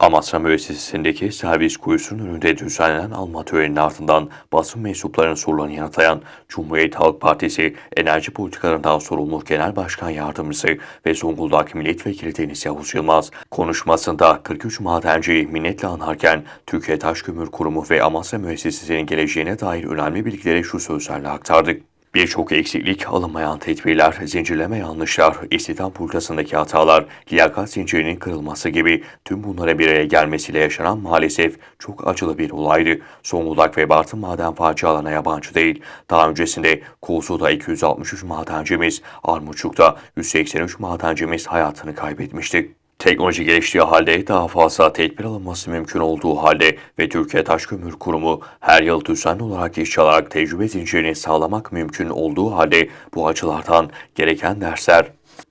Amasra Müessesesi'ndeki servis kuyusunun önünde düzenlenen alma töreninin ardından basın mensuplarının sorularını yanıtlayan Cumhuriyet Halk Partisi Enerji Politikalarından sorumlu Genel Başkan Yardımcısı ve Zonguldak Milletvekili Deniz Yavuz Yılmaz konuşmasında 43 madenciyi minnetle anarken Türkiye Taş Kömür Kurumu ve Amasra Müessesesi'nin geleceğine dair önemli bilgileri şu sözlerle aktardı. Birçok eksiklik, alınmayan tedbirler, zincirleme yanlışlar, istihdam politikasındaki hatalar, liyakat zincirinin kırılması gibi tüm bunlara bir araya gelmesiyle yaşanan maalesef çok acılı bir olaydı. Zonguldak ve Bartın maden facialarına yabancı değil. Daha öncesinde Kozu'da 263 madencimiz, Armutçuk'ta 183 madencimiz hayatını kaybetmişti. Teknoloji geliştiği halde daha fazla tedbir alınması mümkün olduğu halde ve Türkiye Taş Kömür Kurumu her yıl düzenli olarak iş alarak tecrübe zincirini sağlamak mümkün olduğu halde bu açılardan gereken dersler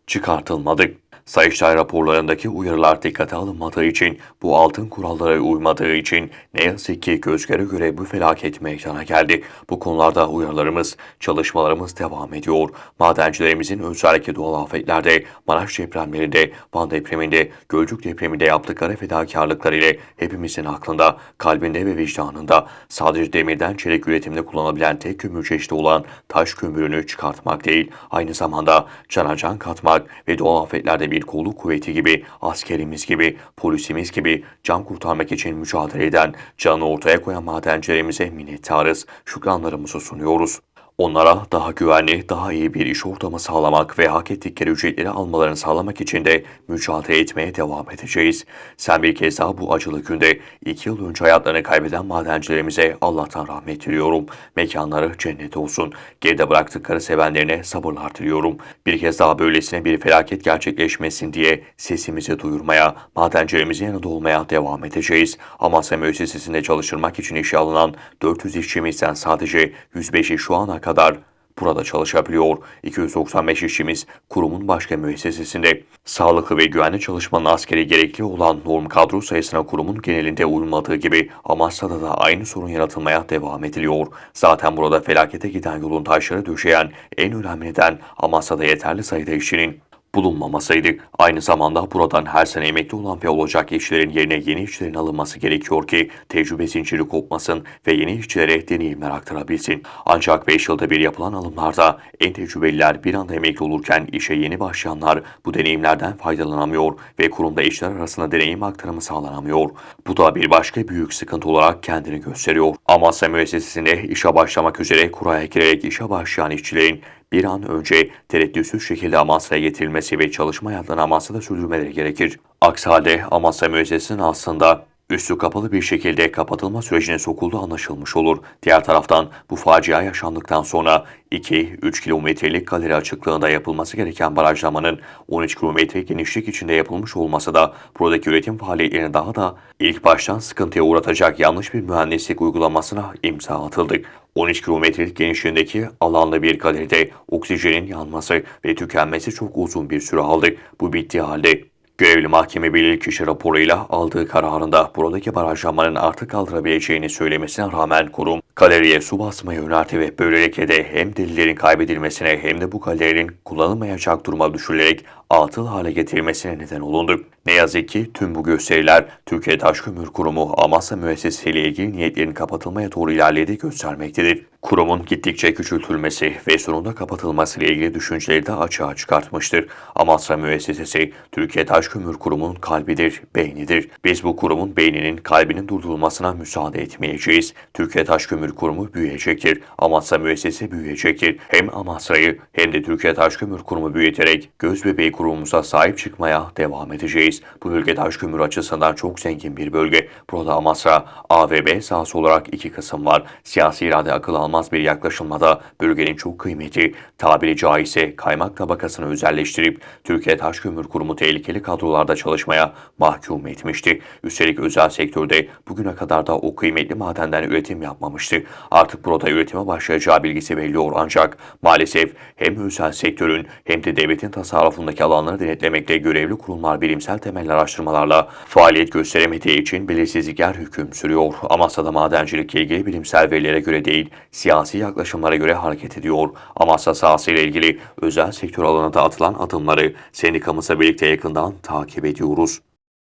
çıkartılmadı. Sayıştay raporlarındaki uyarılar dikkate alınmadığı için, bu altın kurallara uymadığı için ne yazık ki gözlere göre bu felaket meydana geldi. Bu konularda uyarılarımız, çalışmalarımız devam ediyor. Madencilerimizin özellikle doğal afetlerde, Maraş depremlerinde, Van depreminde, Gölcük depreminde yaptıkları fedakarlıklar ile hepimizin aklında, kalbinde ve vicdanında sadece demirden çelik üretiminde kullanılabilen tek kömür çeşidi olan taş kömürünü çıkartmak değil, aynı zamanda cana can katmak ve doğal afetlerde bir kolluk kuvveti gibi, askerimiz gibi, polisimiz gibi can kurtarmak için mücadele eden, canı ortaya koyan madencilerimize minnettarız, şükranlarımızı sunuyoruz. Onlara daha güvenli, daha iyi bir iş ortamı sağlamak ve hak ettikleri ücretleri almalarını sağlamak için de mücadele etmeye devam edeceğiz. Sen bir kez daha bu acılı günde iki yıl önce hayatlarını kaybeden madencilerimize Allah'tan rahmet diliyorum. Mekanları cennet olsun. Geride bıraktıkları sevenlerine sabırlar diliyorum. Bir kez daha böylesine bir felaket gerçekleşmesin diye sesimizi duyurmaya, madencilerimizin yanında olmaya devam edeceğiz. Amasya Müessesesi'nde çalıştırmak için işe alınan 400 işçimizden sadece 105'i şu ana kadar burada çalışabiliyor. 295 işçimiz kurumun başka müessesesinde. Sağlıklı ve güvenli çalışmanın askeri gerekli olan norm kadro sayısına kurumun genelinde uyulmadığı gibi Amasya'da da aynı sorun yaratılmaya devam ediliyor. Zaten burada felakete giden yolun taşları düşeyen en önemli neden Amasya'da yeterli sayıda işçinin bulunmamasıydı. Aynı zamanda buradan her sene emekli olan ve olacak işçilerin yerine yeni işçilerin alınması gerekiyor ki tecrübe zinciri kopmasın ve yeni işçilere deneyimler aktarabilsin. Ancak 5 yılda bir yapılan alımlarda en tecrübeliler bir anda emekli olurken işe yeni başlayanlar bu deneyimlerden faydalanamıyor ve kurumda işler arasında deneyim aktarımı sağlanamıyor. Bu da bir başka büyük sıkıntı olarak kendini gösteriyor. Amasya Müessesesi'nde işe başlamak üzere kuraya girerek işe başlayan işçilerin bir an önce tereddütsüz şekilde Amasya'ya getirilmesi ve çalışma hayatlarını Amasya'da sürdürmeleri gerekir. Aksi halde Amasya Müessesesi'nin aslında üstü kapalı bir şekilde kapatılma sürecine sokulduğu anlaşılmış olur. Diğer taraftan bu facia yaşandıktan sonra 2-3 kilometrelik galeri açıklığında yapılması gereken barajlamanın 13 kilometre genişlik içinde yapılmış olması da buradaki üretim faaliyetlerini daha da ilk baştan sıkıntıya uğratacak yanlış bir mühendislik uygulamasına imza atıldı. 13 kilometrelik genişliğindeki alanlı bir galeride oksijenin yanması ve tükenmesi çok uzun bir süre aldı. Bu bittiği halde Görevli mahkeme bilirkişi raporuyla aldığı kararında buradaki barajlamanın artık kaldırabileceğini söylemesine rağmen kurum galeriye su basmayı önerdi ve böylelikle de hem delillerin kaybedilmesine hem de bu galerinin kullanılmayacak duruma düşürülerek atıl hale getirilmesine neden olundu. Ne yazık ki tüm bu gösteriler Türkiye Taş Kömür Kurumu Amasya Müessesesi ile ilgili niyetlerin kapatılmaya doğru ilerlediği göstermektedir. Kurumun gittikçe küçültülmesi ve sonunda kapatılması ile ilgili düşünceleri de açığa çıkartmıştır. Amasya Müessesesi Türkiye Taş Kömür Kurumu'nun kalbidir, beynidir. Biz bu kurumun beyninin kalbinin durdurulmasına müsaade etmeyeceğiz. Türkiye Taş Kömür Kurumu büyüyecektir. Amasya Müessesesi büyüyecektir. Hem Amasya'yı hem de Türkiye Taş Kömür Kurumu büyüterek göz bebeği kurumumuza sahip çıkmaya devam edeceğiz. Bu bölge taş kömür açısından çok zengin bir bölge. Burada Amasra A ve B sahası olarak iki kısım var. Siyasi irade akıl almaz bir yaklaşılmada bölgenin çok kıymeti, tabiri caizse kaymak tabakasını özelleştirip Türkiye Taş Kömür Kurumu tehlikeli kadrolarda çalışmaya mahkum etmişti. Üstelik özel sektörde bugüne kadar da o kıymetli madenden üretim yapmamıştı. Artık burada üretime başlayacağı bilgisi veriliyor ancak maalesef hem özel sektörün hem de devletin tasarrufundaki alanları denetlemekte görevli kurumlar bilimsel temelli araştırmalarla faaliyet gösteremediği için belirsizlikler hüküm sürüyor. Amasya'da madencilikle ilgili bilimsel verilere göre değil, siyasi yaklaşımlara göre hareket ediyor. Amasya sahası ile ilgili özel sektör alanında atılan adımları sendikamızla birlikte yakından takip ediyoruz.